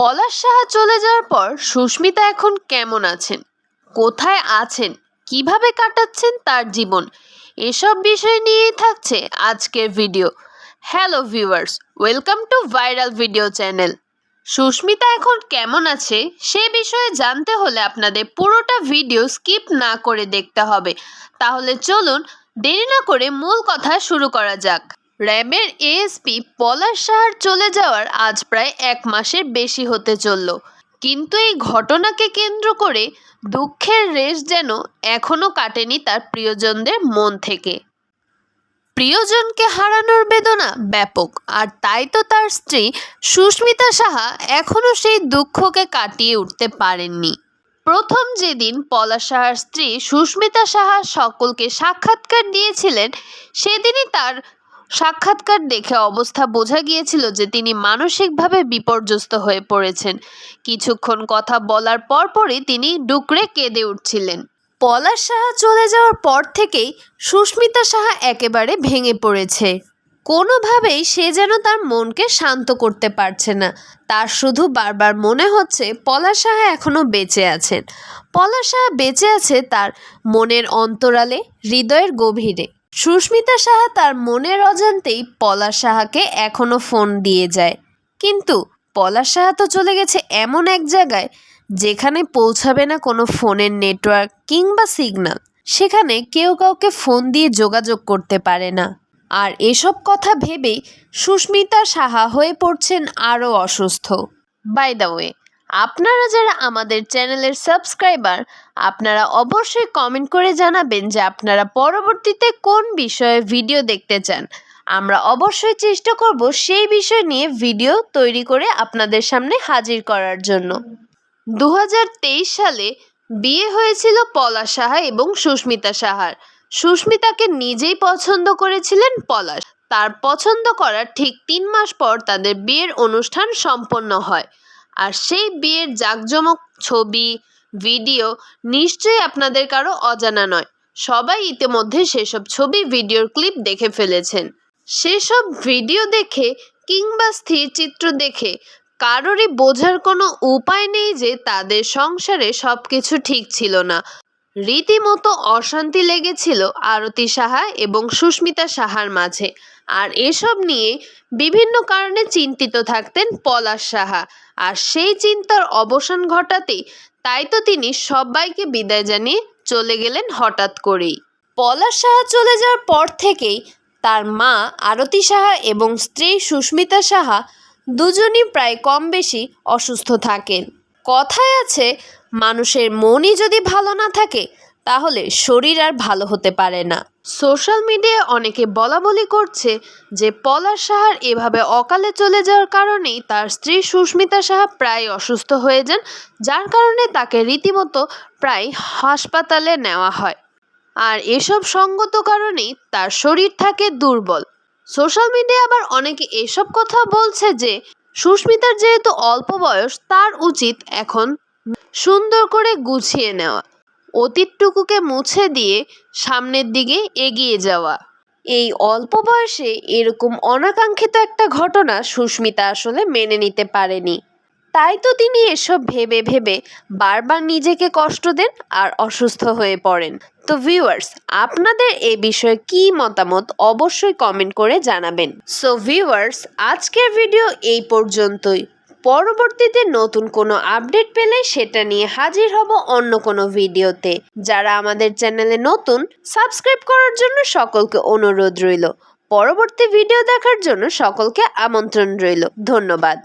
পলাশ সাহা চলে যাওয়ার পর সুস্মিতা এখন কেমন আছেন? কোথায় আছেন? কীভাবে কাটাচ্ছেন তার জীবন? এসব বিষয় নিয়েই থাকছে আজকের video. Hello viewers welcome to viral video channel Susmita এখন কেমন আছে? সে বিষয়ে জানতে হলে আপনাদের পুরোটা ভিডিও স্কিপ না করে দেখতে হবে। তাহলে চলুন দেরি না করে মূল কথা শুরু করা যাক। র্যাবের এএসপি পলাশ সাহার চলে যাওয়ার আজ প্রায় এক মাসের বেশি হতে চলল। কিন্তু এই ঘটনাকে কেন্দ্র করে দুঃখের রেশ যেন এখনও কাটেনি তার প্রিয়জনদের মন থেকে। প্রিয়জনকে হারানোর বেদনা ব্যাপক, আর তাই তো তার স্ত্রী সুস্মিতা সাহা এখনও সেই দুঃখকে কাটিয়ে উঠতে পারেননি। প্রথম যেদিন পলাশ সাহার স্ত্রী সুস্মিতা সাহা সকলকে সাক্ষাৎকার দিয়েছিলেন, সেদিনই তার সাক্ষাৎকার দেখে অবস্থা বোঝা গিয়েছিল যে তিনি মানসিকভাবে বিপর্যস্ত হয়ে পড়েছেন। কিছুক্ষণ কথা বলার পরপরই তিনি ডুকরে কেঁদে উঠছিলেন। পলাশ সাহা চলে যাওয়ার পর থেকেই সুস্মিতা সাহা একেবারে ভেঙে পড়েছে। কোনোভাবেই সে যেন তার মনকে শান্ত করতে পারছে না। তার শুধু বারবার মনে হচ্ছে পলাশ সাহা এখনও বেঁচে আছেন। পলাশ সাহা বেঁচে আছে তার মনের অন্তরালে, হৃদয়ের গভীরে। সুস্মিতা সাহা তার মনের অজান্তেই পলাশ সাহাকে এখনও ফোন দিয়ে যায়। কিন্তু পলাশ সাহা তো চলে গেছে এমন এক জায়গায় যেখানে পৌঁছাবে না কোনো ফোনের নেটওয়ার্ক কিংবা সিগন্যাল। সেখানে কেউ কাউকে ফোন দিয়ে যোগাযোগ করতে পারে না। আর এসব কথা ভেবেই সুস্মিতা সাহা হয়ে পড়ছেন আরও অসুস্থ। বাই দ্য ওয়ে আপনারা যারা আমাদের চ্যানেলের সাবস্ক্রাইবার, আপনারা অবশ্যই কমেন্ট করে জানাবেন যে আপনারা পরবর্তীতে কোন বিষয়ে ভিডিও দেখতে চান। আমরা অবশ্যই চেষ্টা করব সেই বিষয় নিয়ে ভিডিও তৈরি করে আপনাদের সামনে হাজির করার জন্য। দু হাজার তেইশ সালে বিয়ে হয়েছিল পলাশ সাহা এবং সুস্মিতা সাহার সুস্মিতাকে নিজেই পছন্দ করেছিলেন পলাশ। তার পছন্দ করার ঠিক তিন মাস পর তাদের বিয়ের অনুষ্ঠান সম্পন্ন হয়। আর সেই বিয়ের জাঁকজমক ছবি, ভিডিও নিশ্চয়ই আপনাদের কারও অজানা নয়। সবাই ইতিমধ্যে সেসব ছবি, ভিডিওর ক্লিপ দেখে ফেলেছেন। সেসব ভিডিও দেখে কিংবা স্থির চিত্র দেখে কারোরই বোঝার কোনো উপায় নেই যে তাদের সংসারে সব কিছু ঠিক ছিল না। রীতিমতো অশান্তি লেগেছিল আরতি সাহা এবং সুস্মিতা সাহার মাঝে। আর এসব নিয়ে বিভিন্ন কারণে চিন্তিত থাকতেন পলাশ সাহা। আর সেই চিন্তার অবসান ঘটাতেই তাই তো তিনি সবাইকে বিদায় জানিয়ে চলে গেলেন হঠাৎ করেই। পলাশ সাহা চলে যাওয়ার পর থেকেই তার মা আরতি সাহা এবং স্ত্রী সুস্মিতা সাহা দুজনই প্রায় কম বেশি অসুস্থ থাকেন। কথায় আছে, মানুষের মনই যদি ভালো না থাকে, তাহলে শরীর আর ভালো হতে পারে না। সোশ্যাল মিডিয়ায় অনেকে বলা বলি করছে যে, পলাশ সাহার এভাবে অকালে চলে যাওয়ার কারণেই তার স্ত্রী সুস্মিতা সাহা প্রায় অসুস্থ হয়ে যান, যার কারণে তাকে রীতিমতো প্রায় হাসপাতালে নেওয়া হয়। আর এসব সঙ্গত কারণেই তার শরীর থাকে দুর্বল। সোশ্যাল মিডিয়ায় আবার অনেকে এসব কথা বলছে যে সুস্মিতার যেহেতু অল্প বয়স, তার উচিত এখন সুন্দর করে গুছিয়ে নেওয়া, অতীতটুকুকে মুছে দিয়ে সামনের দিকে এগিয়ে যাওয়া। এই অল্প বয়সে এরকম অনাকাঙ্ক্ষিত একটা ঘটনা সুস্মিতা আসলে মেনে নিতে পারেনি। তাই তো তিনি এসব ভেবে ভেবে বারবার নিজেকে কষ্ট দেন আর অসুস্থ হয়ে পড়েন। তো ভিউয়ার্স আপনাদের এ বিষয়ে কী মতামত অবশ্যই কমেন্ট করে জানাবেন। সো ভিউয়ার্স আজকের ভিডিও এই পর্যন্তই। পরবর্তীতে নতুন কোনো আপডেট পেলে সেটা নিয়ে হাজির হব অন্য কোনো ভিডিওতে যারা আমাদের চ্যানেলে নতুন সাবস্ক্রাইব করার জন্য সকলকে অনুরোধ রইল। পরবর্তী ভিডিও দেখার জন্য সকলকে আমন্ত্রণ রইল। ধন্যবাদ।